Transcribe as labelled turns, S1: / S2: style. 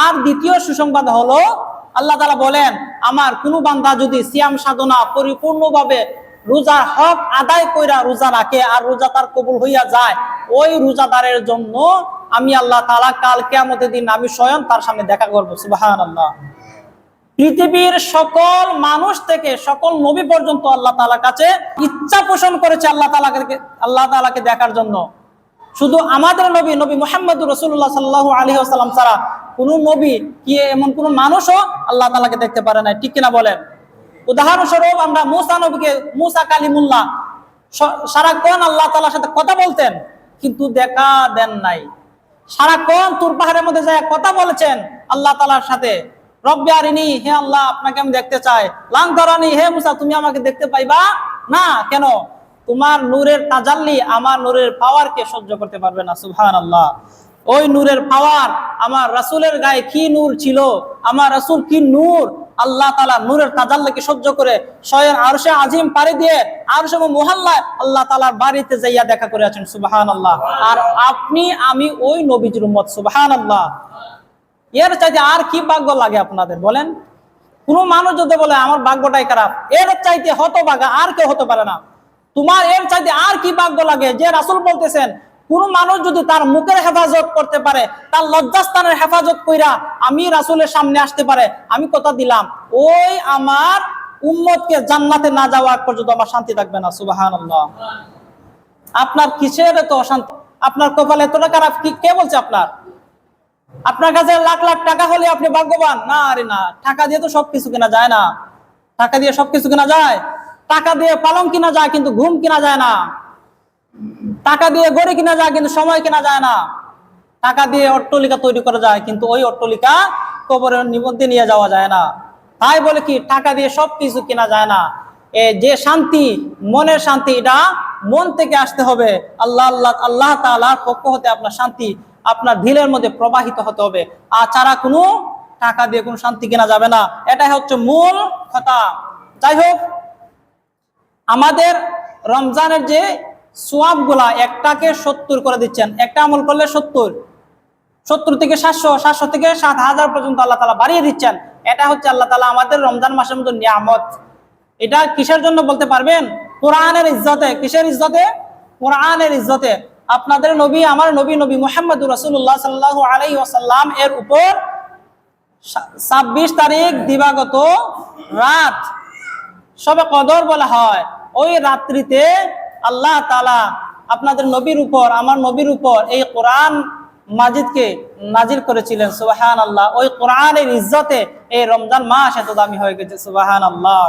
S1: আর দ্বিতীয় সুসংবাদ হলো, আল্লাহ তালা বলেন, আমার কোনো বান্দা যদি সিয়াম সাধনা পরিপূর্ণভাবে রোজার হক আদায় কইরা রোজা রাখে আর রোজা তার কবুল হইয়া যায়, ওই রোজাদারের জন্য আমি আল্লাহ তালা কাল কেমতের দিন আমি স্বয়ং তার সামনে দেখা করব আল্লাহ পৃথিবীর সকল মানুষ থেকে সকল নবী পর্যন্ত আল্লাহ তালার কাছে ইচ্ছা পোষণ করেছে আল্লাহ তালাকে আল্লাহ তালাকে দেখার জন্য। শুধু আমাদের নবী নবী মোহাম্মদ রসুল্লাহ সাল্লাহ আলী আসাল্লাম ছাড়া কোন নবী কি এমন কোন মানুষও আল্লাহ তালাকে দেখতে পারে না ঠিক কিনা বলেন? উদাহরণস্বরূপ আমরা মুসা নবীকে, মুসা কালিমুল্লাহ সারাক্ষণ আল্লাহ তালার সাথে কথা বলতেন, কিন্তু দেখা দেন নাই। সারাক্ষণ তুর পাহাড়ের মধ্যে যায় কথা বলেছেন আল্লাহ তালার সাথে। রব্বি আরিনি, হে আল্লাহ, আপনাকে আমি দেখতে চাই। লাং ধরানি হে মুসা, তুমি আমাকে দেখতে পাইবা না? কেন? তোমার নূরের তাজাল্লি আমার নূরের পাওয়ারকে সহ্য করতে পারবে না সুবহান আল্লাহ ওই নূরের পাওয়ার, আমার রাসূলের গায়ে কি নূর ছিল? আমার রাসূল কি নূর? আল্লাহ তালা নূরের তাজাল্লিকে সহ্য করে স্বয়ং আরশে আজিম পাড়ি দিয়ে আরশে মহল্লায় আল্লাহ তালার বাড়িতে যাইয়া দেখা করে আছেন সুবহান আল্লাহ আর আপনি, আমি ওই নবীজির উম্মত সুবহান আল্লাহ এর চাইতে আর কি ভাগ্য লাগে আপনাদের, বলেন? কোন মানুষ যদি বলে, আমার ভাগ্যটাই খারাপ, এর চাইতে হত ভাগা আর কেউ হতে পারে না। তোমার এর চাইতে আর কি ভাগ্য লাগে? যে রাসূল বলতেছেন কোন মানুষ যদি তার মুখের হেফাজত করতে পারে, তার লজ্জাস্থানের হেফাজত কইরা আমি রাসূলের সামনে আসতে পারে, আমি কথা দিলাম, ওই আমার উম্মতকে জান্নাতে না যাওয়া পর্যন্ত আমার শান্তি থাকবে না, সুবহানাল্লাহ। আপনার কিসের এত অশান্তি? আপনার কপালে এতটা খারাপ, কি কে বলছে আপনার? আপনার কাছে লাখ লাখ টাকা হলে আপনি ভাগ্যবান? না, আরে না, টাকা দিয়ে তো সবকিছু কেনা যায় না। টাকা দিয়ে সবকিছু কেনা যায়। টাকা দিয়ে পালং কিনা যায়, কিন্তু ঘুম কিনা যায় না। টাকা দিয়ে গড়ি কিনা যায়, কিন্তু সময় কেনা যায় না। টাকা দিয়ে অট্টলিকা তৈরি করা যায়, কিন্তু ওই অট্টলিকা কবরের নিবন্ধে নিয়ে যাওয়া যায় না। তাই বলে কি, টাকা দিয়ে সবকিছু কেনা যায় না। যে শান্তি, মনের শান্তি, এটা মন থেকে আসতে হবে। আল্লাহ আল্লাহ আল্লাহ তাআলার পক্ষ হতে আপনার শান্তি, আপনার দিলের মধ্যে প্রবাহিত হতে হবে। আর ছাড়া কোনো টাকা দিয়ে কোনো শান্তি কেনা যাবে না। এটাই হচ্ছে মূল কথা। যাই হোক, আমাদের রমজানের যে সোয়াবগুলা একটাকে সত্তর করে দিচ্ছেন। একটা আমল করলে সত্তর। সত্তর থেকে সাতশো সাতশো থেকে সাত হাজার পর্যন্ত আল্লাহ তালা বাড়িয়ে দিচ্ছেন। এটা হচ্ছে আল্লাহ তালা আমাদের রমজান মাসের মধ্যে নিয়ামত। এটা কিসের জন্য বলতে পারবেন? কোরআনের ইজ্জতে। কিসের ইজ্জতে? কোরআনের ইজ্জতে। আপনাদের নবী, আমার নবী নবী মোহাম্মদ রসুল্লাহ সাল্লাহ আলাই ওসাল্লাম এর উপর ছাব্বিশ তারিখ দিবাগত রাত। সবে কদর বলা হয়। ওই রাত্রিতে আল্লাহ তালা আপনাদের নবীর উপর, আমার নবীর উপর এই কোরআন মাজিদকে নাজির করেছিলেন সুবাহান আল্লাহ ওই কোরআনের ইজ্জতে এই রমজান মাস এত দামি হয়ে গেছে সুবাহান আল্লাহ